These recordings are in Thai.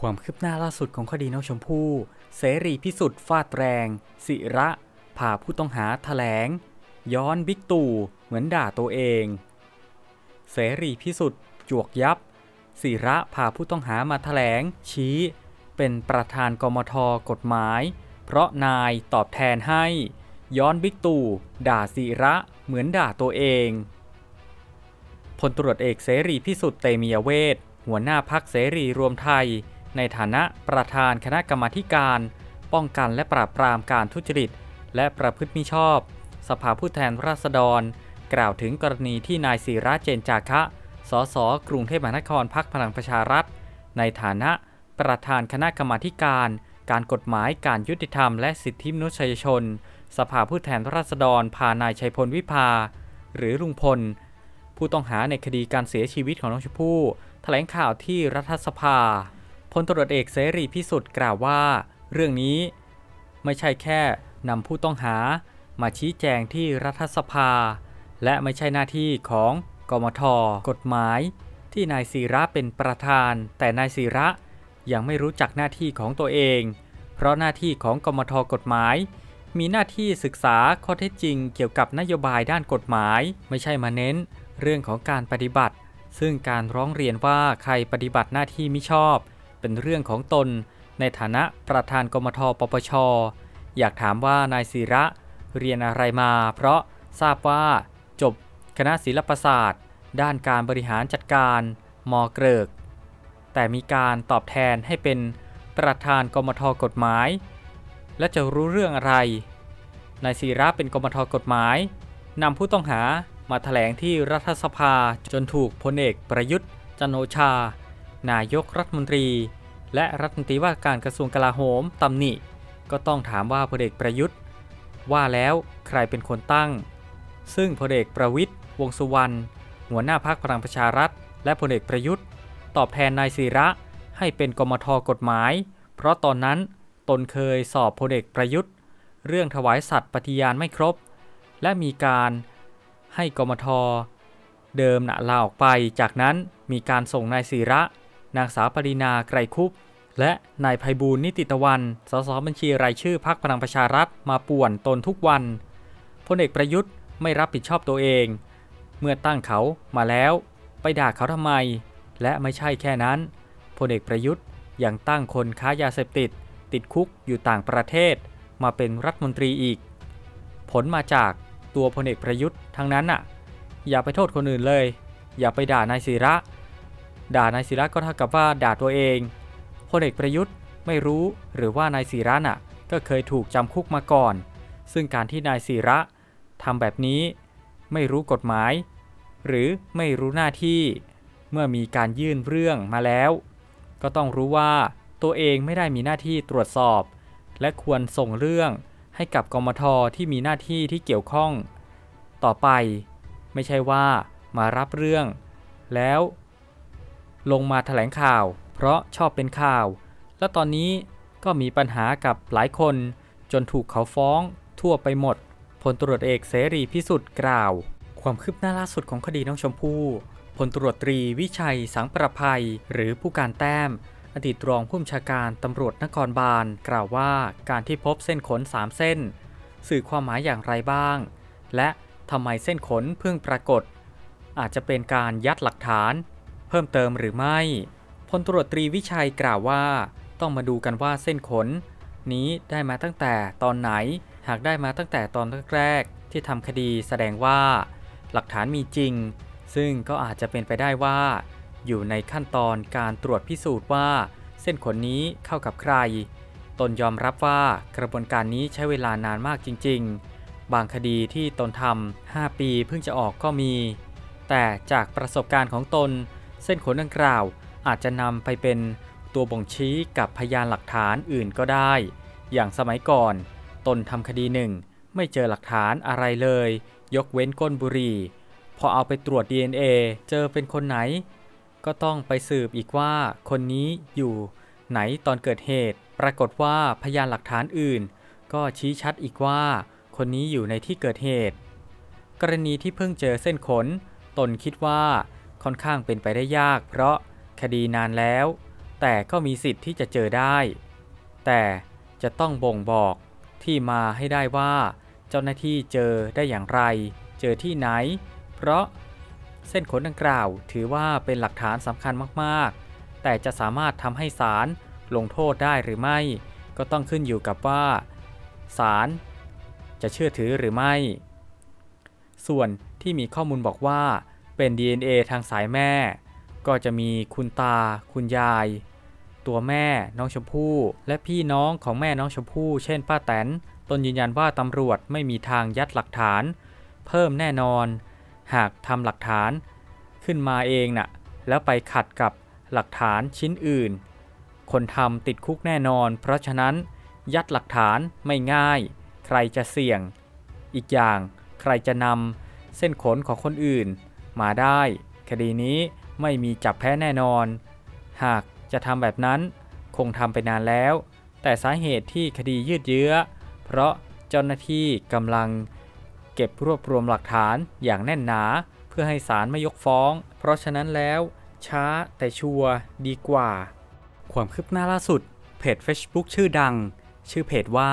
ความคืบหน้าล่าสุดของคดีน้องชมพู่ เสรีพิสุทธิ์ฟาดแรงศิระพาผู้ต้องหาแถลง ย้อนบิ๊กตู่เหมือนด่าตัวเอง เสรีพิสุทธิ์จวกยับศิระพาผู้ต้องหามาแถลง ชี้ เป็นประธานกมทกฎหมาย เพราะนายตอบแทนให้ ย้อนบิ๊กตู่ด่าศิระเหมือนด่าตัวเองพลตรวจเอกเสรีพิสุทธิ์เตมียเวทหัวหน้าพักเสรีรวมไทย ในฐานะประธานคณะกรรมาการ ป้องกันและปราบปรามการทุจริต และประพฤติมิชอบ สภาผู้แทนราษฎร กล่าวถึงกรณีที่นายศิระเจนจาคะ สสกรุงเทพมหานครพักพลังประชารัฐ ในฐานะประธานคณะกรรมาการ การกฎหมายการยุติธรรมและสิทธิมนุษยชน สภาผู้แทนราษฎรพานายชัยพลวิภา หรือลุงพล ผู้ต้องหาในคดีการเสียชีวิตของน้องชมพู่แถลงข่าวที่รัฐสภา พลตรวจเอกเสรีพิสุทธิ์กล่าวว่า เรื่องนี้ไม่ใช่แค่นำผู้ต้องหามาชี้แจงที่รัฐสภา และไม่ใช่หน้าที่ของกมทกฎหมาย ที่นายศิระเป็นประธาน แต่นายศิระยังไม่รู้จักหน้าที่ของตัวเอง เพราะหน้าที่ของกมทกฎหมาย มีหน้าที่ศึกษาข้อเท็จจริงเกี่ยวกับนโยบายด้านกฎหมาย ไม่ใช่มาเน้น เรื่องของการปฏิบัติ ซึ่งการร้องเรียนว่าใครปฏิบัติหน้าที่มิชอบ เป็นเรื่องของตน ในฐานะประธานกมทปปช อยากถามว่านายศิระเรียนอะไรมา เพราะทราบว่าจบคณะศิลปศาสตร์ ด้านการบริหารจัดการมเกริก แต่มีการตอบแทนให้เป็นประธานกมทกฎหมาย และจะรู้เรื่องอะไร นายศิระเป็นกมทกฎหมายนำผู้ต้องหามาถแถลงที่รัฐสภาจนถูกพลเอกประยุทธ์จันโอชา นายกรัฐมนตรี และรัฐมนตรีว่าการกระทรวงกลาโหมตำหนิ ก็ต้องถามว่าพลเอกประยุทธ์ ว่าแล้วใครเป็นคนตั้ง ซึ่งพลเอกประวิทย์วงสุวรรณหัวหน้าพักพลังประชารัฐ และพลเอกประยุทธ์ ตอบแทนนายศิระให้เป็นกมทกฎหมาย เพราะตอนนั้นตนเคยสอบพลเอกประยุทธ์ เรื่องถวายสัตย์ปฏิญาณไม่ครบ และมีการให้กมทเดิมนะลาออกไป จากนั้นมีการส่งนายศิระ นางสาวปรินาไกรคุปและนายภัยบูลนิติตะวัน สสบัญชีรายชื่อพักพลังประชารัฐมาป่วนตนทุกวัน พลเอกประยุทธ์ไม่รับผิดชอบตัวเอง เมื่อตั้งเขามาแล้ว ไปด่าเขาทำไม และไม่ใช่แค่นั้น พลเอกประยุทธ์ยังตั้งคนค้ายาเสพติด ติดคุกอยู่ต่างประเทศ มาเป็นรัฐมนตรีอีก ผลมาจากตัวพลเอกประยุทธ์ทั้งนั้นน่ะ อย่าไปโทษคนอื่นเลย อย่าไปด่านายศิระ ด่านายศิระก็เท่ากับว่าด่าตัวเองพลเอกประยุทธ์ไม่รู้หรือว่านายศิระน่ะก็เคยถูกจำคุกมาก่อน ซึ่งการที่นายศิระทำแบบนี้ ไม่รู้กฎหมาย หรือไม่รู้หน้าที่ เมื่อมีการยื่นเรื่องมาแล้ว ก็ต้องรู้ว่าตัวเองไม่ได้มีหน้าที่ตรวจสอบ และควรส่งเรื่องให้กับกมทที่มีหน้าที่ที่เกี่ยวข้อง ต่อไป ไม่ใช่ว่ามารับเรื่อง แล้ว ลงมาแถลงข่าว เพราะชอบเป็นข่าว และตอนนี้ก็มีปัญหากับหลายคน จนถูกเขาฟ้องทั่วไปหมดพลตรวจเอกเสรีพิสุทธิ์กล่าว ความคืบหน้าล่าสุดของคดีน้องชมพู่พลตรวจตรีวิชัยสังประภัย หรือผู้การแต้ม อดีตรองผู้บัญชาการตำรวจนครบาล กล่าวว่าการที่พบเส้นขน 3 เส้น สื่อความหมายอย่างไรบ้าง และทำไมเส้นขนเพิ่งปรากฏ อาจจะเป็นการยัดหลักฐาน เพิ่มเติมหรือไม่ พลตรวจตรีวิชัยกล่าวว่า ต้องมาดูกันว่าเส้นขน นี้ได้มาตั้งแต่ตอนไหน หากได้มาตั้งแต่ตอนแรกๆที่ทำคดีแสดงว่า หลักฐานมีจริง ซึ่งก็อาจจะเป็นไปได้ว่า อยู่ในขั้นตอนการตรวจพิสูจน์ว่า เส้นขนนี้เข้ากับใคร ตนยอมรับว่ากระบวนการนี้ใช้เวลานานมากจริง ๆ บางคดีที่ตนทำ5ปีเพิ่งจะออกก็มี แต่จากประสบการณ์ของตน เส้นขนดังกล่าวอาจจะนำไปเป็นตัวบ่งชี้กับพยานหลักฐานอื่นก็ได้ อย่างสมัยก่อน ตนทำคดีหนึ่ง ไม่เจอหลักฐานอะไรเลย ยกเว้นก้นบุหรี่พอเอาไปตรวจ DNA เจอเป็นคนไหน ก็ต้องไปสืบอีกว่าคนนี้อยู่ไหนตอนเกิดเหตุ ปรากฏว่าพยานหลักฐานอื่น ก็ชี้ชัดอีกว่า คนนี้อยู่ในที่เกิดเหตุ กรณีที่เพิ่งเจอเส้นขน ตนคิดว่า ค่อนข้างเป็นไปได้ยาก เพราะคดีนานแล้ว แต่ก็มีสิทธิ์ที่จะเจอได้ แต่จะต้องบ่งบอกที่มาให้ได้ว่า เจ้าหน้าที่เจอได้อย่างไร เจอที่ไหน เพราะเส้นขนดังกล่าว ถือว่าเป็นหลักฐานสำคัญมากๆ แต่จะสามารถทำให้ศาลลงโทษได้หรือไม่ ก็ต้องขึ้นอยู่กับว่าศาลจะเชื่อถือหรือไม่ ส่วนที่มีข้อมูลบอกว่า เป็น DNA ทางสายแม่ ก็จะมีคุณตา คุณยาย ตัวแม่น้องชมพู่และพี่น้องของแม่น้องชมพู่เช่นป้าแตนตนยืนยันว่าตำรวจไม่มีทางยัดหลักฐาน เพิ่มแน่นอน หากทำหลักฐาน ขึ้นมาเองน่ะแล้วไปขัดกับหลักฐานชิ้นอื่น คนทำติดคุกแน่นอน เพราะฉะนั้น ยัดหลักฐานไม่ง่าย ใครจะเสี่ยง อีกอย่าง ใครจะนำเส้นขนของคนอื่น มาได้ คดีนี้ไม่มีจับแพ้แน่นอน หากจะทำแบบนั้นคงทำไปนานแล้ว แต่สาเหตุที่คดียืดเยื้อ เพราะเจ้าหน้าที่กำลังเก็บรวบรวมหลักฐานอย่างแน่นหนา เพื่อให้ศาลไม่ยกฟ้อง เพราะฉะนั้นแล้วช้าแต่ชัวร์ดีกว่า ความคืบหน้าล่าสุด เพจ Facebook ชื่อดัง ชื่อเพจว่า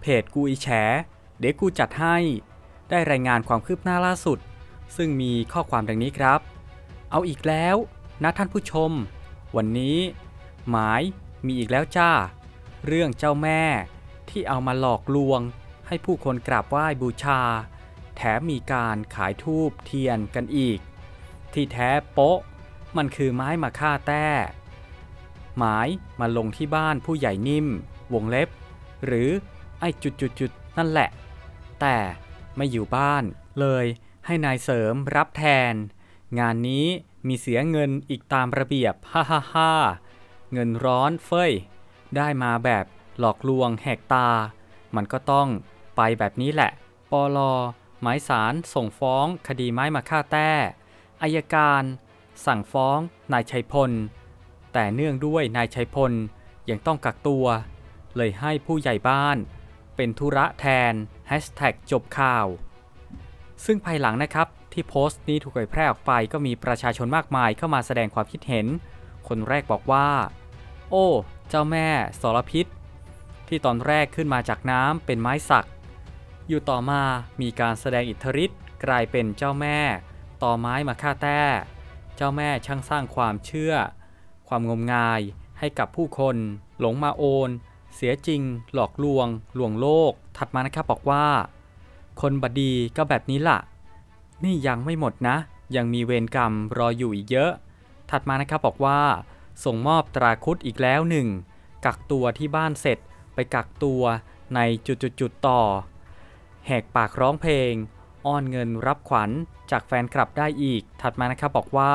เพจกูอีแฉเดี๋ยวกูจัดให้ ได้รายงานความคืบหน้าล่าสุด ซึ่งมีข้อความดังนี้ครับ เอาอีกแล้วนะท่านผู้ชม วันนี้หมายมีอีกแล้วจ้า เรื่องเจ้าแม่ที่เอามาหลอกลวง ให้ผู้คนกราบไหว้บูชา แถมมีการขายทูบเทียนกันอีก ที่แท้โป๊ะ มันคือไม้มาฆ่าแต้หมายมาลงที่บ้านผู้ใหญ่นิ่ม วงเล็บ หรือไอ้จุดๆๆนั่นแหละ แต่ไม่อยู่บ้านเลย ให้นายเสริมรับแทน งานนี้มีเสียเงินอีกตามระเบียบ ฮ่าฮ่าฮ่าเงินร้อนเฟ้ยได้มาแบบหลอกลวงแหกตา มันก็ต้องไปแบบนี้แหละ ปลอหมายสารส่งฟ้องคดีไม้มาฆ่าแต้อายการ สั่งฟ้องนายชัยพล แต่เนื่องด้วยนายชัยพลยังต้องกักตัว เลยให้ผู้ใหญ่บ้าน เป็นธุระแทนจบข่าว ซึ่งภายหลังนะครับที่โพสต์นี้ถูกเผยแพร่ออกไปก็มีประชาชนมากมายเข้ามาแสดงความคิดเห็น คนแรกบอกว่า โอ้ เจ้าแม่สรพิษ ที่ตอนแรกขึ้นมาจากน้ำเป็นไม้สัก อยู่ต่อมามีการแสดงอิทธิฤทธิ์กลายเป็นเจ้าแม่ ต่อไม้มาฆ่าแต้ เจ้าแม่ช่างสร้างความเชื่อ ความงมงายให้กับผู้คน หลงมาโอน เสียจริง หลอกลวง ลวงโลก ถัดมานะครับบอกว่า คนบดีก็แบบนี้ล่ะ นี่ยังไม่หมดนะ ยังมีเวรกรรมรออยู่อีกเยอะ ถัดมานะครับบอกว่า ส่งมอบตราคุดอีกแล้วหนึ่งกักตัวที่บ้านเสร็จ ไปกักตัวในจุดๆๆต่อ แหกปากร้องเพลง อ้อนเงินรับขวัญจากแฟนคลับได้อีก ถัดมานะครับบอกว่า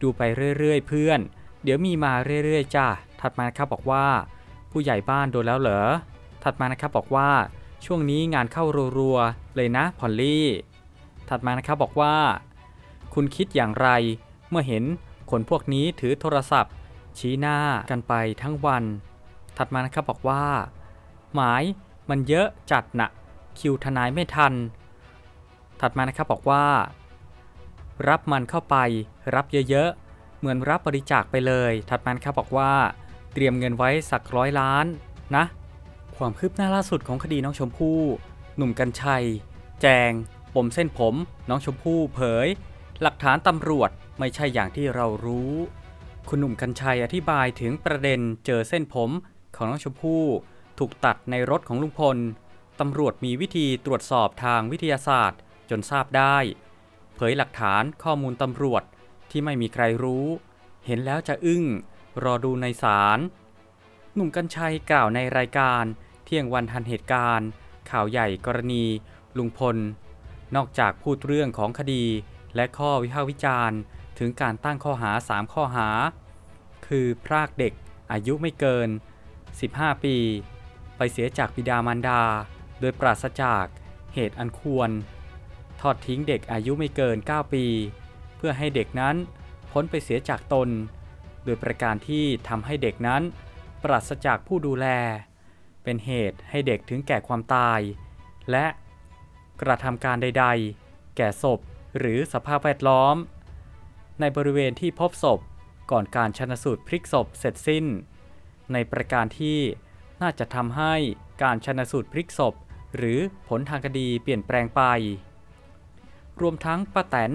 ดูไปเรื่อยๆเพื่อน เดี๋ยวมีมาเรื่อยๆจ้าถัดมานะครับบอกว่า ผู้ใหญ่บ้านโดนแล้วเหรอถัดมานะครับบอกว่า ช่วงนี้งานเข้ารัวๆเลยนะพอลลี่ ถัดมานะครับบอกว่า คุณคิดอย่างไรเมื่อเห็นคนพวกนี้ถือโทรศัพท์ ชี้หน้ากันไปทั้งวัน ถัดมานะครับบอกว่า หมายมันเยอะจัดนะคิวทนายไม่ทัน ถัดมานะครับบอกว่า รับมันเข้าไป รับเยอะๆ เหมือนรับบริจาคไปเลย ถัดมานะครับบอกว่า เตรียมเงินไว้สักร้อยล้านนะ ความคืบหน้าล่าสุดของคดีน้องชมพู่ หนุ่มกัญชัย แจง ปมเส้นผม น้องชมพู่เผย หลักฐานตำรวจไม่ใช่อย่างที่เรารู้ คุณหนุ่มกัญชัยอธิบายถึงประเด็นเจอเส้นผมของน้องชมพู่ ถูกตัดในรถของลุงพล ตำรวจมีวิธีตรวจสอบทางวิทยาศาสตร์ จนทราบได้ เผยหลักฐานข้อมูลตำรวจที่ไม่มีใครรู้ เห็นแล้วจะอึ้ง รอดูในศาลหนุ่มกัญชัยกล่าวในรายการ เที่ยงวันทันเหตุการณ์ ข่าวใหญ่กรณี ลุงพล นอกจากพูดเรื่องของคดี และข้อวิพากษ์วิจารณ์ถึงการตั้งข้อหา 3 ข้อหา คือพรากเด็กอายุไม่เกิน 15 ปี ไปเสียจากบิดามารดา โดยปราศจากเหตุอันควร ทอดทิ้งเด็กอายุไม่เกิน 9 ปี เพื่อให้เด็กนั้นพ้นไปเสียจากตน โดยประการที่ทำให้เด็กนั้น ปราศจากผู้ดูแล เป็นเหตุให้เด็กถึงแก่ความตาย และกระทำการใด ๆ แก่ศพหรือสภาพแวดล้อม ในบริเวณที่พบศพก่อนการชนสูตรพลิกศพเสร็จสิ้น ในประการที่น่าจะทำให้การชนสูตรพลิกศพ หรือผลทางคดีเปลี่ยนแปลงไป รวมทั้งป้าแตน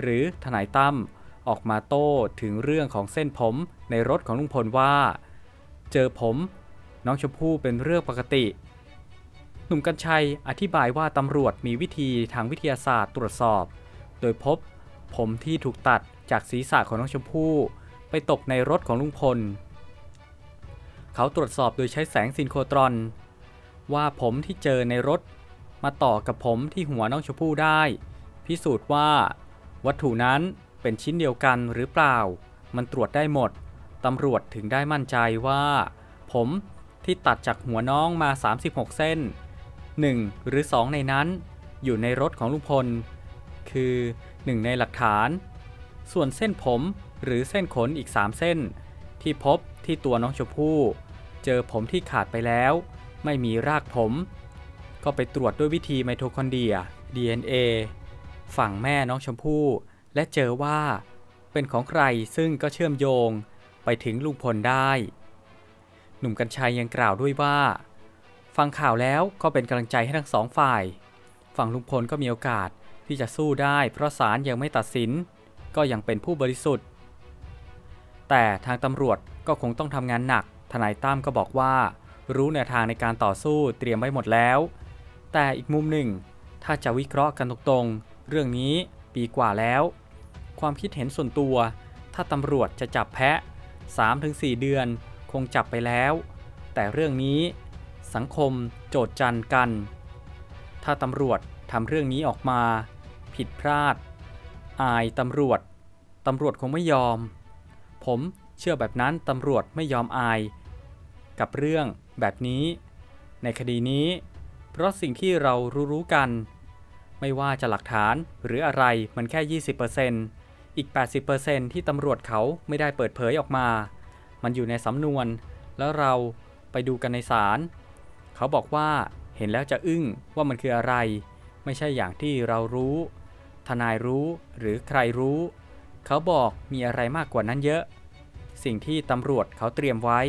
หรือทนายตั้มออกมาโต้ถึงเรื่องของเส้นผมในรถของลุงพลว่า เจอผม น้องชมพู่เป็นเรื่องปกติ หนุ่มกัญชัยอธิบายว่าตำรวจมีวิธีทางวิทยาศาสตร์ตรวจสอบ โดยพบ ผมที่ถูกตัดจากศีรษะของน้องชมพู่ ไปตกในรถของลุงพล เขาตรวจสอบโดยใช้แสงซินโครตรอน ว่าผมที่เจอในรถ มาต่อกับผมที่หัวน้องชมพู่ได้ พิสูจน์ว่า วัตถุนั้นเป็นชิ้นเดียวกันหรือเปล่า มันตรวจได้หมด ตำรวจถึงได้มั่นใจว่า ผม ที่ตัดจากหัวน้องมา 36 เส้น 1 หรือ 2 ในนั้น อยู่ในรถของลุงพล คือ 1 ในหลักฐาน ส่วนเส้นผมหรือเส้นขนอีก 3 เส้น ที่พบที่ตัวน้องชมพู่ เจอผมที่ขาดไปแล้ว ไม่มีรากผม ก็ไปตรวจด้วยวิธีไมโทคอนเดรีย DNA ฝั่งแม่น้องชมพู่ และเจอว่า เป็นของใครซึ่งก็เชื่อมโยงไปถึงลุงพลได้ หนุ่มกัญชัยยังกล่าวด้วยว่า ฟังข่าวแล้วก็เป็นกำลังใจให้ทั้งสองฝ่าย ฝั่งลุงพลก็มีโอกาสที่จะสู้ได้ เพราะศาลยังไม่ตัดสิน ก็ยังเป็นผู้บริสุทธิ์ แต่ทางตำรวจก็คงต้องทำงานหนัก ทนายตั้มก็บอกว่า รู้แนวทางในการต่อสู้เตรียมไว้หมดแล้ว แต่อีกมุมหนึ่ง ถ้าจะวิเคราะห์กันตรงๆ เรื่องนี้ปีกว่าแล้ว ความคิดเห็นส่วนตัว ถ้าตำรวจจะจับแพะ 3-4 เดือน คงจับไปแล้ว แต่เรื่องนี้สังคมโจทย์จันกัน ถ้าตำรวจทำเรื่องนี้ออกมา ผิดพลาด อายตำรวจ ตำรวจคงไม่ยอม ผมเชื่อแบบนั้นตำรวจไม่ยอมอาย กับเรื่องแบบนี้ ในคดีนี้ เพราะสิ่งที่เรารู้ๆกัน ไม่ว่าจะหลักฐานหรืออะไรมันแค่ 20%อีก 80%ที่ตำรวจเขาไม่ได้เปิดเผยออกมา มันอยู่ในสำนวน แล้วเราไปดูกันในศาลเขาบอกว่าเห็นแล้วจะอึ้งว่ามันคืออะไร ไม่ใช่อย่างที่เรารู้ ทนายรู้หรือใครรู้ เขาบอกมีอะไรมากกว่านั้นเยอะ สิ่งที่ตำรวจเขาเตรียมไว้